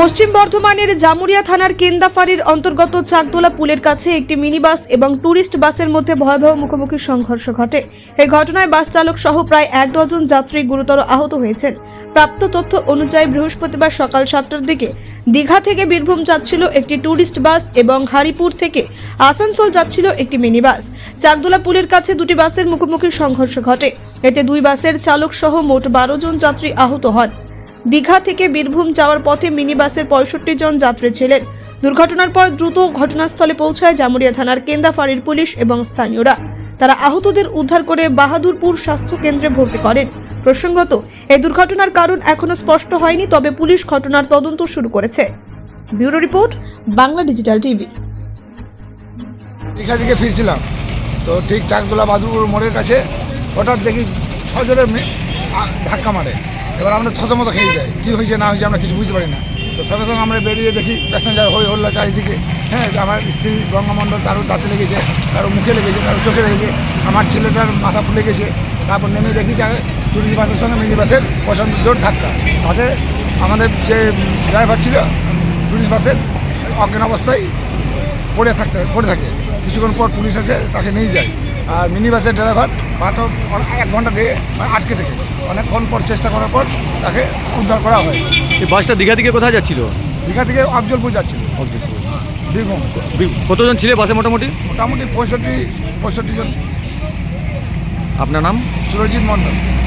পশ্চিম বর্ধমানের জামুরিয়া থানার কেন্দাফাড়ির অন্তর্গত চাকদোলা পুলের কাছে একটি মিনি বাস এবং ট্যুরিস্ট বাসের মধ্যে ভয়াবহ মুখোমুখি সংঘর্ষ ঘটে। এই ঘটনায় বাস চালক সহ প্রায় এক ডজন যাত্রী গুরুতর আহত হয়েছেন। প্রাপ্ত তথ্য অনুযায়ী বৃহস্পতিবার সকাল সাতটার দিকে দীঘা থেকে বীরভূম যাচ্ছিল একটি ট্যুরিস্ট বাস এবং হারিপুর থেকে আসানসোল যাচ্ছিল একটি মিনি বাস চাকদোলা পুলের কাছে দুটি বাসের মুখোমুখি সংঘর্ষ ঘটে। এতে দুই বাসের চালক সহ মোট বারো জন যাত্রী আহত হন। দীঘা থেকে বীরভূম যাওয়ার পথে মিনি বাসের পঁয়ষট্টি জন যাত্রী ছিলেন। দুর্ঘটনার পর দ্রুত ঘটনাস্থলে পৌঁছায় জামুরিয়া থানার কেন্দাফাড়ির পুলিশ এবং স্থানীয়রা। তারা আহতদের উদ্ধার করে বাহাদুরপুর স্বাস্থ্য কেন্দ্রে ভর্তি করেন। প্রসঙ্গত, এই দুর্ঘটনার কারণ এখনও স্পষ্ট হয়নি, তবে পুলিশ ঘটনার তদন্ত শুরু করেছে। Bureau report, Bangla digital TV. Digha থেকে ফিরছিলাম। তো ঠিক চাকদোলা বাদুর মোড়ের কাছে হঠাৎ দেখি আ- ধাক্কা মারে। এবার আমরা মতো খেয়ে যাই কী হয়েছে, না হয়েছে, আমরা কিছু বুঝতে পারি না। তো সঙ্গে সঙ্গে আমরা বেরিয়ে দেখি, প্যাসেঞ্জার হয়ে হল্লা চারিদিকে। হ্যাঁ আমার স্ত্রী গঙ্গামণ্ডল তারও দাঁতে লেগেছে কারও মুখে লেগেছে কারও চোখে লেগেছে, আমার ছেলেটার মাথা ফুলে গেছে। তারপর নেমে দেখি যে টুরিস্ট বাসের সঙ্গে মিনি বাসের প্রচণ্ড জোর ধাক্কা। তাতে আমাদের যে ড্রাইভার ছিল টুরিস্ট বাসের অজ্ঞান অবস্থায় পড়ে থাকতে পড়ে থাকে। কিছুক্ষণ পর পুলিশ এসে তাকে নিয়ে যায়। আর মিনি বাসের ড্রাইভার মাত্র এক ঘণ্টা দিয়ে আটকে থেকে। অনেকক্ষণ পর চেষ্টা করার পর তাকে উদ্ধার করা হয়। এই বাসটা দীঘা থেকে কোথায় যাচ্ছিল? দীঘা থেকে আফজলপুর যাচ্ছিল। বীরভূম। বি- কতজন ছিল বাসে মোটামুটি? মোটামুটি পঁয়ষট্টি পঁয়ষট্টি জন। আপনার নাম? সুরজিৎ মণ্ডল।